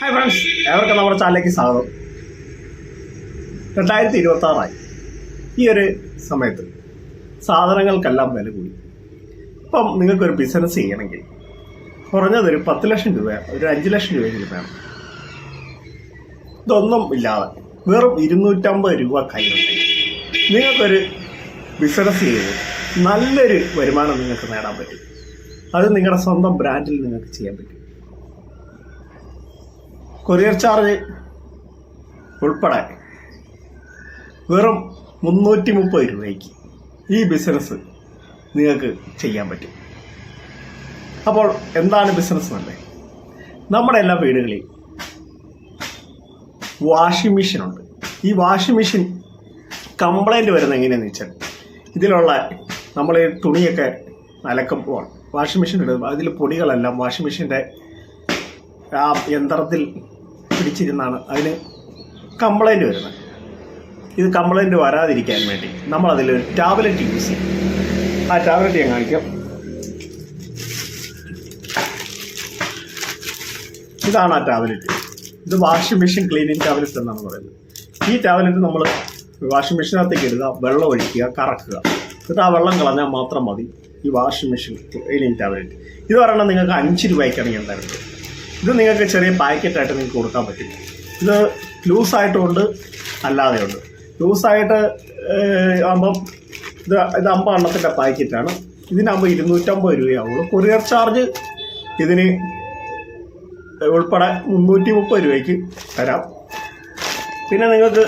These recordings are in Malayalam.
ഹായ് ഫ്രണ്ട്സ് ഏവർക്കും നമ്മുടെ ചാനലിലേക്ക് സ്വാഗതം. രണ്ടായിരത്തി ഇരുപത്തി ആറായി ഈ ഒരു സമയത്ത് സാധനങ്ങൾക്കെല്ലാം വില കൂടി. ഇപ്പം നിങ്ങൾക്കൊരു ബിസിനസ് ചെയ്യണമെങ്കിൽ കുറഞ്ഞതൊരു പത്ത് ലക്ഷം രൂപ ഒരു അഞ്ച് ലക്ഷം രൂപയെങ്കിലും വേണം. ഇതൊന്നും ഇല്ലാതെ വെറും ഇരുന്നൂറ്റമ്പത് രൂപ കയ്യിലുണ്ടെങ്കിൽ നിങ്ങൾക്കൊരു ബിസിനസ് ചെയ്ത് നല്ലൊരു വരുമാനം നിങ്ങൾക്ക് നേടാൻ പറ്റും. അത് നിങ്ങളുടെ സ്വന്തം ബ്രാൻഡിൽ നിങ്ങൾക്ക് ചെയ്യാൻ പറ്റും. കൊറിയർ ചാർജ് ഉൾപ്പെടെ വെറും മുന്നൂറ്റി മുപ്പത് രൂപയ്ക്ക് ഈ ബിസിനസ് നിങ്ങൾക്ക് ചെയ്യാൻ പറ്റും. അപ്പോൾ എന്താണ് ബിസിനസ് എന്നല്ലേ നമ്മുടെ എല്ലാ വീടുകളിൽ വാഷിംഗ് മെഷീനുണ്ട് ഈ വാഷിംഗ് മെഷീൻ കംപ്ലൈന്റ് വരുന്നത് എങ്ങനെയാണെന്ന് വെച്ചാൽ ഇതിലുള്ള നമ്മൾ ഈ തുണിയൊക്കെ അലക്കുമ്പോൾ വാഷിംഗ് മെഷീൻ ഇടുമ്പോൾ അതിൽ പൊടികളെല്ലാം വാഷിംഗ് മെഷീന്റെ ആ യന്ത്രത്തിൽ പിടിച്ചിരുന്നാണ് അതിന് കംപ്ലൈന്റ് വരുന്നത്. ഇത് കംപ്ലൈന്റ് വരാതിരിക്കാൻ വേണ്ടി നമ്മളതിൽ ടാബ്ലറ്റ് യൂസ് ചെയ്യും. ആ ടാബ്ലറ്റ് ഞാൻ കാണിക്കാം. ഇതാണ് ആ ടാബ്ലറ്റ് ഇത് വാഷിംഗ് മെഷീൻ ക്ലീനിങ് ടാബ്ലറ്റ് എന്നാണ് പറയുന്നത്. ഈ ടാബ്ലറ്റ് നമ്മൾ വാഷിംഗ് മെഷീനകത്തേക്ക് ഇടുക വെള്ളം ഒഴിക്കുക കറക്കുക. എന്നിട്ട് ആ വെള്ളം കളഞ്ഞാൽ മാത്രം മതി ഈ വാഷിംഗ് മെഷീൻ ക്ലീനിങ് ടാബ്ലറ്റ് ഇത് പറയണം നിങ്ങൾക്ക് അഞ്ച് രൂപയ്ക്കാണ് ഞാൻ തരുന്നത്. ഇത് നിങ്ങൾക്ക് ചെറിയ പാക്കറ്റായിട്ട് നിങ്ങൾക്ക് കൊടുക്കാൻ പറ്റും. ഇത് ലൂസായിട്ടുമുണ്ട് അല്ലാതെ ഉണ്ട് ലൂസായിട്ട് ആകുമ്പം ഇത് ഇത് അമ്പത് എണ്ണത്തിന്റെ പാക്കറ്റാണ്. ഇതിനാകുമ്പോൾ ഇരുന്നൂറ്റമ്പത് രൂപയാവുള്ളൂ. കൊറിയർ ചാർജ് ഇതിന് ഉൾപ്പെടെ മുന്നൂറ്റി മുപ്പത് രൂപയ്ക്ക് തരാം. പിന്നെ നിങ്ങൾക്ക്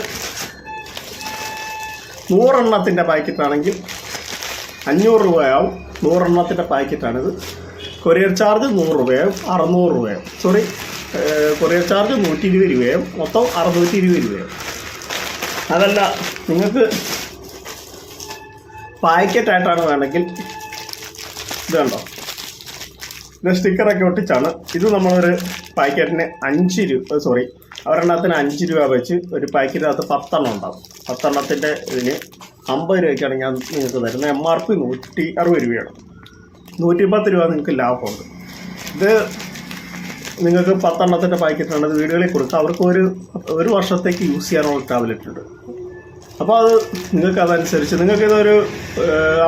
നൂറെണ്ണത്തിന്റെ പാക്കറ്റാണെങ്കിൽ അഞ്ഞൂറ് രൂപയാവും. നൂറെണ്ണത്തിന്റെ പാക്കറ്റാണിത്. കൊറിയർ ചാർജ് നൂറ് രൂപയും അറുന്നൂറ് രൂപയും. സോറി കൊറിയർ ചാർജ് നൂറ്റി ഇരുപത് രൂപയും മൊത്തം അറുന്നൂറ്റി ഇരുപത് രൂപയും. അതല്ല നിങ്ങൾക്ക് പാക്കറ്റായിട്ടാണ് വേണമെങ്കിൽ ഇത് കണ്ടോ? ഇത് സ്റ്റിക്കറൊക്കെ ഒട്ടിച്ചാണ്. ഇത് നമ്മളൊരു പാക്കറ്റിന് അഞ്ച് രൂപ സോറി ഒരെണ്ണത്തിന് അഞ്ച് രൂപ വെച്ച് ഒരു പാക്കറ്റിനകത്ത് പത്തെണ്ണം ഉണ്ടാവും. പത്തെണ്ണത്തിന്റെ ഇതിന് അമ്പത് രൂപയ്ക്കാണ് ഞാൻ നിങ്ങൾക്ക് തരുന്നത്. എം ആർ പി നൂറ്റി അറുപത് രൂപയാണ്. നൂറ്റി പത്ത് രൂപ നിങ്ങൾക്ക് ലാഭമുണ്ട്. ഇത് നിങ്ങൾക്ക് പത്തെണ്ണത്തിന്റെ പാക്കറ്റാണ്. ഇത് വീടുകളിൽ കൊടുക്കുക അവർക്ക് ഒരു ഒരു വർഷത്തേക്ക് യൂസ് ചെയ്യാനുള്ള ടാബ്ലറ്റ് ഉണ്ട്. അപ്പോൾ അത് നിങ്ങൾക്ക് അതനുസരിച്ച് നിങ്ങൾക്ക് ഇതൊരു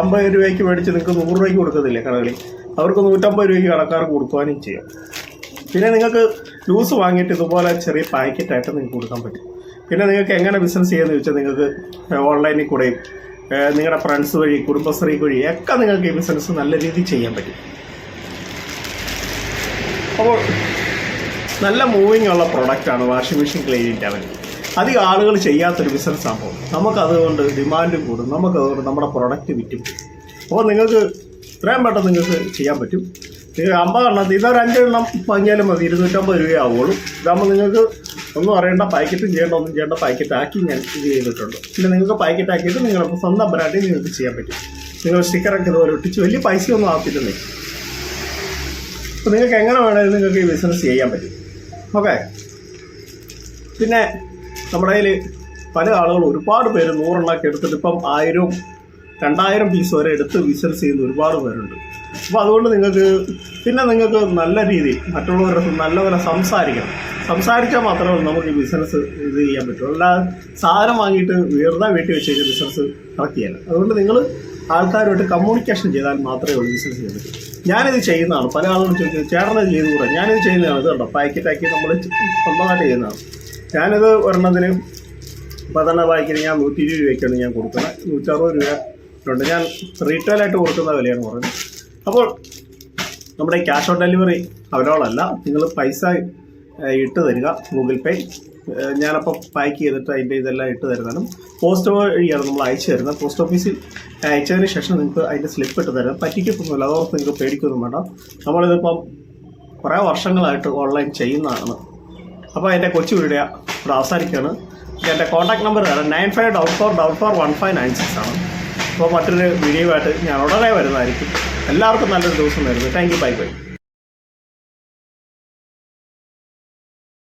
അമ്പത് രൂപയ്ക്ക് മേടിച്ച് നിങ്ങൾക്ക് നൂറ് രൂപയ്ക്ക് കൊടുക്കത്തില്ലേ കടകളിൽ? അവർക്ക് നൂറ്റമ്പത് രൂപയ്ക്ക് കടക്കാർക്ക് കൊടുക്കുവാനും ചെയ്യാം. പിന്നെ നിങ്ങൾക്ക് ലൂസ് വാങ്ങിയിട്ട് ഇതുപോലെ ചെറിയ പാക്കറ്റായിട്ട് നിങ്ങൾക്ക് കൊടുക്കാൻ പറ്റും. പിന്നെ നിങ്ങൾക്ക് എങ്ങനെ ബിസിനസ് ചെയ്യാന്ന് ചോദിച്ചാൽ നിങ്ങൾക്ക് ഓൺലൈനിൽ കൂടെയും നിങ്ങളുടെ ഫ്രണ്ട്സ് വഴി കുടുംബശ്രീ വഴി ഒക്കെ നിങ്ങൾക്ക് ഈ ബിസിനസ് നല്ല രീതിയിൽ ചെയ്യാൻ പറ്റും. അപ്പോൾ നല്ല മൂവിങ് ഉള്ള പ്രൊഡക്റ്റാണ് വാഷിംഗ് മെഷീൻ ക്ലീനിങ് അവൻ അധികം ആളുകൾ ചെയ്യാത്തൊരു ബിസിനസ് സംഭവം നമുക്കതുകൊണ്ട് ഡിമാൻഡ് കൂടും. നമുക്കതുകൊണ്ട് നമ്മുടെ പ്രൊഡക്റ്റ് വിറ്റും. അപ്പോൾ നിങ്ങൾക്ക് ഇത്രയും പെട്ടെന്ന് നിങ്ങൾക്ക് ചെയ്യാൻ പറ്റും. നിങ്ങൾ അമ്പത് എണ്ണം ഇതൊരു അഞ്ചെണ്ണം വാങ്ങിയാലും മതി. ഇരുന്നൂറ്റമ്പത് രൂപയാവുള്ളൂ ഇതാകുമ്പോൾ നിങ്ങൾക്ക് ഒന്നും അറിയേണ്ട പാക്കറ്റും ചെയ്യേണ്ട ഒന്നും ചെയ്യേണ്ട പാക്കറ്റ് ആക്കി ഞാൻ ഇത് ചെയ്തിട്ടുണ്ട്. പിന്നെ നിങ്ങൾക്ക് പാക്കറ്റ് ആക്കിയിട്ട് നിങ്ങളുടെ സ്വന്തം ബ്രാൻഡിൽ നിങ്ങൾക്ക് ചെയ്യാൻ പറ്റും. നിങ്ങൾ സ്റ്റിക്കറൊക്കെ ഇതുപോലെ ഒട്ടിച്ച് വലിയ പൈസ ഒന്നും ആകത്തില്ലെന്നേ അപ്പോൾ നിങ്ങൾക്ക് എങ്ങനെ വേണമെങ്കിലും നിങ്ങൾക്ക് ഈ ബിസിനസ് ചെയ്യാൻ പറ്റും. ഓക്കെ പിന്നെ നമ്മുടെ കയ്യിൽ പല ആളുകളും ഒരുപാട് പേര് നൂറെണ്ണമൊക്കെ എടുത്തിട്ട് ഇപ്പം ആയിരവും രണ്ടായിരം പീസ് വരെ എടുത്ത് ബിസിനസ് ചെയ്യുന്ന ഒരുപാട് പേരുണ്ട്. അപ്പോൾ അതുകൊണ്ട് നിങ്ങൾക്ക് പിന്നെ നിങ്ങൾക്ക് നല്ല രീതിയിൽ മറ്റുള്ളവരുടെ നല്ലപോലെ സംസാരിക്കണം. സംസാരിച്ചാൽ മാത്രമേ നമുക്ക് ഈ ബിസിനസ് ഇത് ചെയ്യാൻ പറ്റുള്ളൂ അല്ലാതെ സാധനം വാങ്ങിയിട്ട് വെറുതെ വീട്ടിൽ വെച്ച് കഴിഞ്ഞാൽ ബിസിനസ് ചെയ്യാൻ അതുകൊണ്ട് നിങ്ങൾ ആൾക്കാരുമായിട്ട് കമ്മ്യൂണിക്കേഷൻ ചെയ്താൽ മാത്രമേ ഉള്ളൂ ബിസിനസ് ചെയ്യാൻ പറ്റൂ. ഞാനിത് ചെയ്യുന്നതാണ്. പല ആളുകളും ചോദിക്കുന്നത് ചേട്ടനത് ചെയ്തുകൂടെ? ഞാനിത് ചെയ്യുന്നതാണ്. ഇത് കണ്ടോ? പാക്കറ്റാക്കി നമ്മൾ സ്വന്തമായിട്ട് ചെയ്യുന്നതാണ്. ഞാനിത് ഒരെണ്ണത്തിന് പതെണ്ണ പാക്കിന് ഞാൻ നൂറ്റി ഇരുപത് രൂപയ്ക്കാണ് ഞാൻ കൊടുക്കുന്നത്. നൂറ്ററുപത് രൂപ ഉണ്ട് ഞാൻ റീറ്റെയിൽ ആയിട്ട് കൊടുക്കുന്ന വിലയാണ് പറയുന്നത്. അപ്പോൾ നമ്മുടെ ക്യാഷ് ഓൺ ഡെലിവറി അവരോളല്ല നിങ്ങൾ പൈസ ഇട്ട് തരിക ഗൂഗിൾ പേ ഞാനപ്പോൾ പാക്ക് ചെയ്തിട്ട് അതിന്റെ ഇതെല്ലാം ഇട്ട് തരുന്നതാണ് പോസ്റ്റ് വഴിയാണ് നമ്മൾ അയച്ചു തരുന്നത്. പോസ്റ്റ് ഓഫീസിൽ അയച്ചതിന് ശേഷം നിങ്ങൾക്ക് അതിന്റെ സ്ലിപ്പ് ഇട്ട് തരാം. പറ്റിക്കത്തൊന്നുമില്ല അതോർത്ത് നിങ്ങൾക്ക് പേടിക്കൊന്നും വേണ്ട. നമ്മളിതിപ്പം കുറേ വർഷങ്ങളായിട്ട് ഓൺലൈൻ ചെയ്യുന്നതാണ്. അപ്പോൾ എന്റെ കൊച്ചു വീഡിയോ ഇവിടെ അവസാനിക്കുകയാണ്. എന്റെ കോൺടാക്ട് നമ്പർ തരാം. Nine five double four double four one five nine six ആണ്. അപ്പോൾ മറ്റൊരു വീഡിയോ ആയിട്ട് ഞാൻ ഉടനെ വരുന്നതായിരിക്കും. എല്ലാവർക്കും നല്ലൊരു ദിവസം വരുന്നു. Thank you bye bye